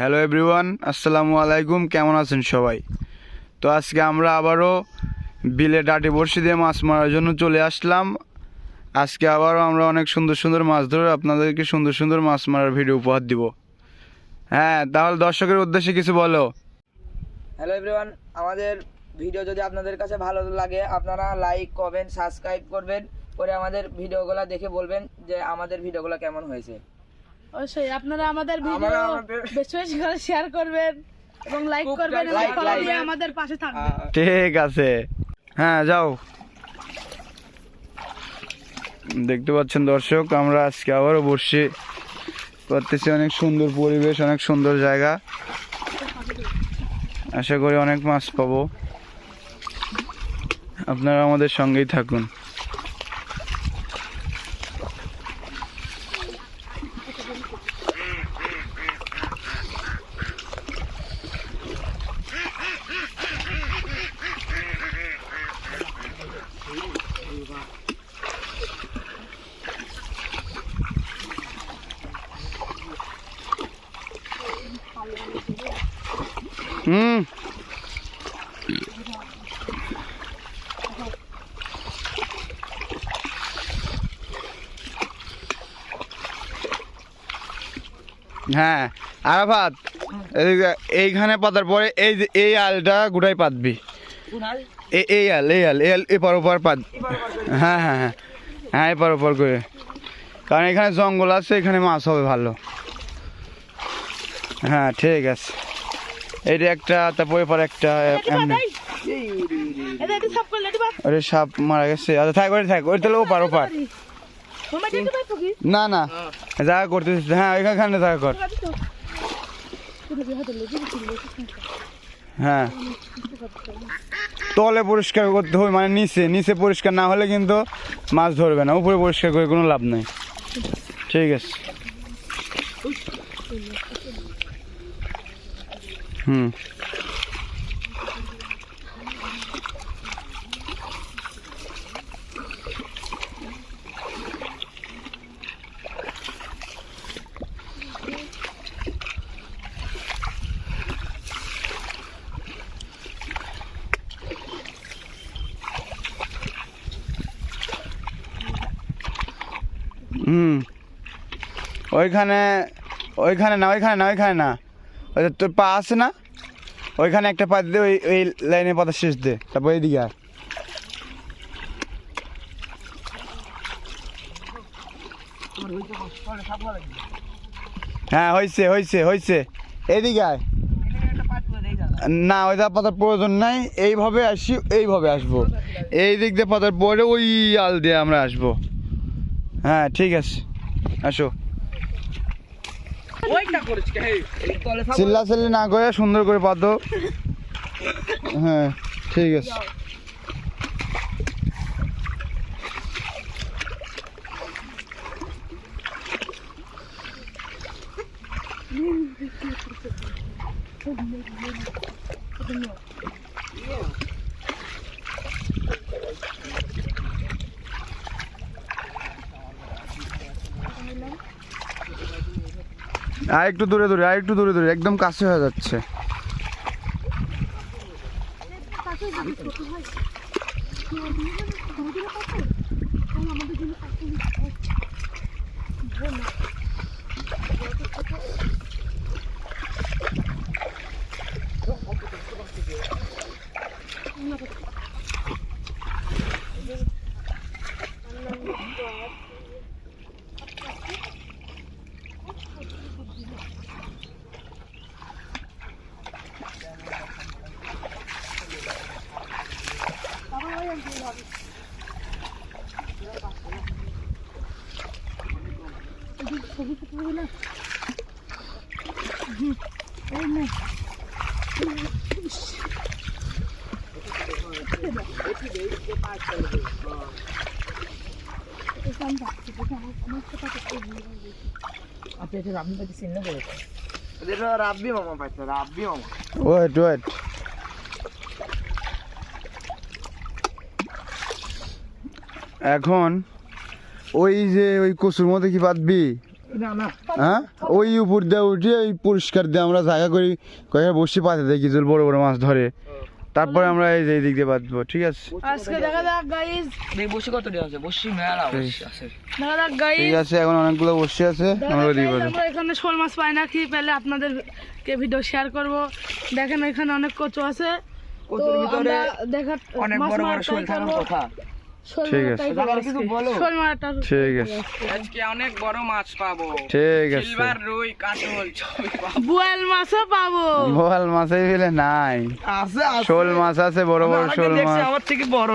Hello everyone আসসালামু আলাইকুম কেমন আছেন সবাই? তো আজকে আমরা আবারও বিলে ডাটি বড়শি দিয়ে মাছ মারার জন্য চলে আসলাম। আজকে আবারও আমরা অনেক সুন্দর সুন্দর মাছ ধরে আপনাদেরকে সুন্দর সুন্দর মাছ মারার ভিডিও উপহার দিব। হ্যাঁ তাহলে দর্শকের উদ্দেশ্যে কিছু বলো। হ্যালো এভরিওয়ান আমাদের ভিডিও যদি আপনাদের কাছে ভালো লাগে, আপনারা লাইক কমেন্ট সাবস্ক্রাইব করবেন। করে আমাদের ভিডিওগুলো দেখে বলবেন যে আমাদের ভিডিওগুলো কেমন হয়েছে। অবশ্যই আপনারা আমাদের ভিডিও বেশি বেশি করে শেয়ার করবেন এবং লাইক করবেন এবং like. দিয়ে আমাদের পাশে থাকবেন। ঠিক আছে। হ্যাঁ যাও। দেখতে পাচ্ছেন দর্শক আমরা আজকে আবারও বসছি। করতেছি অনেক সুন্দর পরিবেশ অনেক সুন্দর জায়গা। আশা করি অনেক মাছ পাবো। আপনারা আমাদের সঙ্গেই থাকুন। হুম। হ্যাঁ আরাফাত এদিকে এইখানে পাতার পরে এই যে এই আলটা গোটাই পাতবি। এই এই আল এই আল এই আল এপার ওপার পাত। হ্যাঁ হ্যাঁ হ্যাঁ হ্যাঁ এপার ওপার করে। কারণ এখানে জঙ্গল আছে এখানে মাছ হবে ভালো। হ্যাঁ ঠিক আছে। এইটা একটা তারপর এপার একটা এটা এটা এটা ওরে সাপ মারা গেছে। আচ্ছা থাক ওরে থাক ওই তাহলে ওপার ওপার। না না যা করতেছিস হ্যাঁ ওইখানে যা কর। হ্যাঁ। তলে পরিষ্কার করতে হবে মানে নিচে নিচে পরিষ্কার না হলে কিন্তু মাছ ধরবে না উপরে পরিষ্কার করে কোনো লাভ নেই। ঠিক আছে। হুম। হুম ওইখানে ওইখানে না ওইখানে না ওইখানে না। ওই তোর পা আছে না, ওইখানে একটা পা দিয়ে ওই ওই লাইনের পাতা শেষ দে, তারপর এইদিকে আর হ্যাঁ হয়েছে হয়েছে হয়েছে এইদিকে আয়। না ওইটা পাতার প্রয়োজন নাই, এইভাবে আসি, এইভাবে আসব। এই দিক দিয়ে পাতার পরে ওই আল দিয়ে আমরা আসব। হ্যাঁ ঠিক আছে। আসো। চিল্লা চিল্লি না করে সুন্দর করে পাতো হ্যাঁ ঠিক আছে। আর একটু দূরে দূরে আর একটু দূরে দূরে একদম কাছে হয়ে যাচ্ছে। পাইতে চিহ্ন করে এটা রাব্বি মামা পাইছে রাব্বি মামা ওয়েট ওয়েট এখন ওই যে ওই কচুর মধ্যে কি না না হ্যাঁ? ওই উপর দিয়ে উঠে ওই পরিষ্কার দিয়ে আমরা জায়গা করি কয়েক বসি পাতে দেখি জল বড় বড় মাছ ধরে। তারপরে আমরা এই যে এই দিক দিয়ে বাঁধবো ঠিক আছে? আজকে দেখা যাক গাইস এই বসি কত আছে? বসি মেলা বসি আছে। দেখা যাক গাইস ঠিক আছে এখন অনেকগুলো বসে আছে আমরা বাঁধবো আমরা এখানে শোল মাছ পাই না কি পেলে আপনাদেরকে ভিডিও শেয়ার করব। দেখেন এখানে অনেক কচু আছে। কচুর ভিতরে দেখার অনেক বড় বড় শোল থাকার কথা। শোল ঠিক আছে। ঠিক আছে। আজকে অনেক বড় মাছ পাবো। ঠিক আছে। সিলভার রুই কাতল সবই মাছও পাবো। বোয়াল মাছ ফেলে নাই। আছে শোল মাছ আছে বড় বড় শোল মাছ। আমার থেকে বড়।